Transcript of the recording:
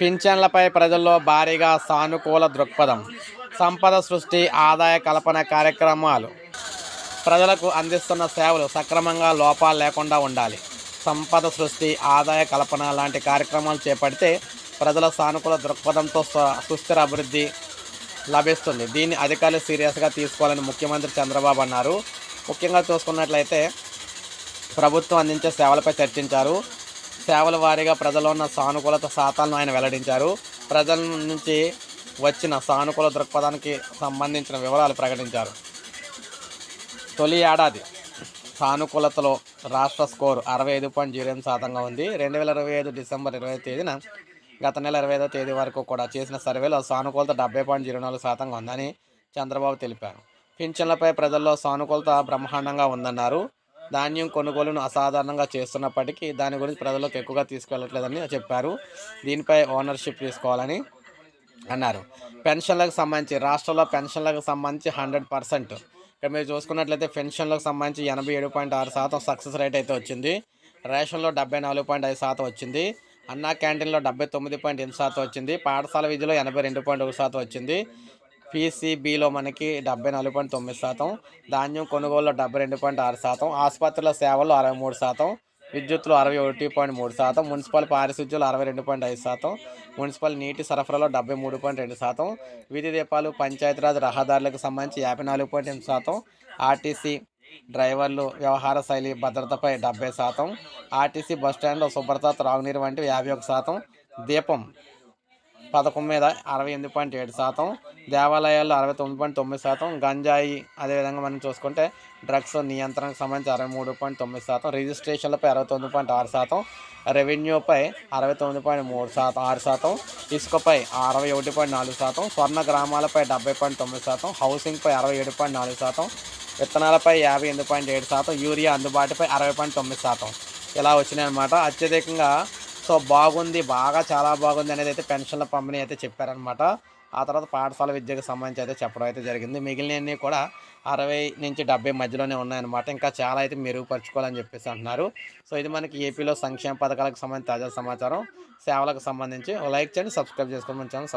పింఛన్లపై ప్రజల్లో భారీగా సానుకూల దృక్పథం సంపద సృష్టి ఆదాయ కల్పన కార్యక్రమాలు. ప్రజలకు అందిస్తున్న సేవలు సక్రమంగా లోపాలు లేకుండా ఉండాలి. సంపద సృష్టి ఆదాయ కల్పన లాంటి కార్యక్రమాలు చేపడితే ప్రజల సానుకూల దృక్పథంతో సుస్థిర అభివృద్ధి లభిస్తుంది. దీన్ని అధికారులు సీరియస్గా తీసుకోవాలని ముఖ్యమంత్రి చంద్రబాబు అన్నారు. ముఖ్యంగా చూసుకున్నట్లయితే ప్రభుత్వం అందించే సేవలపై చర్చించారు. సేవల వారీగా ప్రజల్లో ఉన్న సానుకూలత శాతాలను ఆయన వెల్లడించారు. ప్రజల నుంచి వచ్చిన సానుకూల దృక్పథానికి సంబంధించిన వివరాలు ప్రకటించారు. తొలి ఏడాది సానుకూలతలో రాష్ట్ర స్కోరు అరవై ఐదు పాయింట్ జీరో ఎనిమిది శాతంగా ఉంది. రెండు వేల ఇరవై ఐదు డిసెంబర్ ఇరవై తేదీన గత నెల ఇరవై ఐదో తేదీ వరకు కూడా చేసిన సర్వేలో సానుకూలత డెబ్బై పాయింట్ జీరో నాలుగు శాతంగా ఉందని చంద్రబాబు తెలిపారు. పింఛన్లపై ప్రజల్లో సానుకూలత బ్రహ్మాండంగా ఉందన్నారు. ధాన్యం కొనుగోలును అసాధారణంగా చేస్తున్నప్పటికీ దాని గురించి ప్రజలకు ఎక్కువగా తీసుకెళ్ళట్లేదని చెప్పారు. దీనిపై ఓనర్షిప్ తీసుకోవాలని అన్నారు. పెన్షన్లకు సంబంధించి రాష్ట్రంలో పెన్షన్లకు సంబంధించి హండ్రెడ్ పర్సెంట్. ఇక్కడ మీరు చూసుకున్నట్లయితే పెన్షన్లకు సంబంధించి ఎనభై ఏడు పాయింట్ ఆరు శాతం సక్సెస్ రేట్ అయితే వచ్చింది. రేషన్లో డెబ్బై నాలుగు పాయింట్ ఐదు శాతం వచ్చింది. అన్నా క్యాంటీన్లో డెబ్బై తొమ్మిది పాయింట్ ఎనిమిది శాతం వచ్చింది. పాఠశాల విద్యలో ఎనభై రెండు పాయింట్ ఒక శాతం వచ్చింది. పీసీబీలో మనకి డెబ్బై నాలుగు పాయింట్ తొమ్మిది శాతం ధాన్యం కొనుగోలులో డెబ్బై రెండు పాయింట్ ఆరు శాతం ఆసుపత్రుల సేవలు అరవై మూడు శాతం విద్యుత్లో అరవై ఒకటి పాయింట్ మూడు శాతం మున్సిపల్ పారిశుధ్యంలో అరవై రెండు పాయింట్ ఐదు శాతం మున్సిపల్ నీటి సరఫరాలో డెబ్బై మూడు పాయింట్ రెండు శాతం వీధి దీపాలు పంచాయతీరాజ్ రహదారులకు సంబంధించి యాభై నాలుగు పాయింట్ ఎనిమిది శాతం ఆర్టీసీ డ్రైవర్లు వ్యవహార శైలి భద్రతపై డెబ్బై శాతం ఆర్టీసీ బస్టాండ్లో శుభ్రత త్రాగునీరు వంటివి యాభై ఒక శాతం దీపం పథకం మీద అరవై ఎనిమిది పాయింట్ ఏడు శాతం దేవాలయాల్లో అరవై తొమ్మిది పాయింట్ తొమ్మిది శాతం గంజాయి అదేవిధంగా మనం చూసుకుంటే డ్రగ్స్ నియంత్రణకు సంబంధించి అరవై మూడు పాయింట్ తొమ్మిది శాతం రిజిస్ట్రేషన్లపై అరవై తొమ్మిది పాయింట్ ఆరు శాతం రెవెన్యూపై అరవై తొమ్మిది పాయింట్ మూడు శాతం ఆరు శాతం ఇసుకపై అరవై ఒకటి పాయింట్ నాలుగు శాతం స్వర్ణ గ్రామాలపై డెబ్బై పాయింట్ తొమ్మిది శాతం హౌసింగ్పై అరవై ఏడు పాయింట్ నాలుగు శాతం విత్తనాలపై యాభై ఎనిమిది పాయింట్ ఏడు శాతం యూరియా అందుబాటుపై అరవై పాయింట్ తొమ్మిది శాతం. ఇలా వచ్చినాయి అనమాట అత్యధికంగా సో బాగుంది బాగా చాలా బాగుంది అనేది అయితే పెన్షన్ల పంపిణీ అయితే చెప్పారనమాట ఆ తర్వాత పాఠశాల విద్యకు సంబంధించి అయితే చెప్పడం అయితే జరిగింది. మిగిలినవన్నీ కూడా అరవై నుంచి డెబ్బై మధ్యలోనే ఉన్నాయన్నమాట. ఇంకా చాలా అయితే మెరుగుపరచుకోవాలని చెప్పేసి అంటున్నారు. సో ఇది మనకి ఏపీలో సంక్షేమ పథకాలకు సంబంధించి తాజా సమాచారం. సేవలకు సంబంధించి లైక్ చేయండి సబ్స్క్రైబ్ చేసుకోమని ఛానల్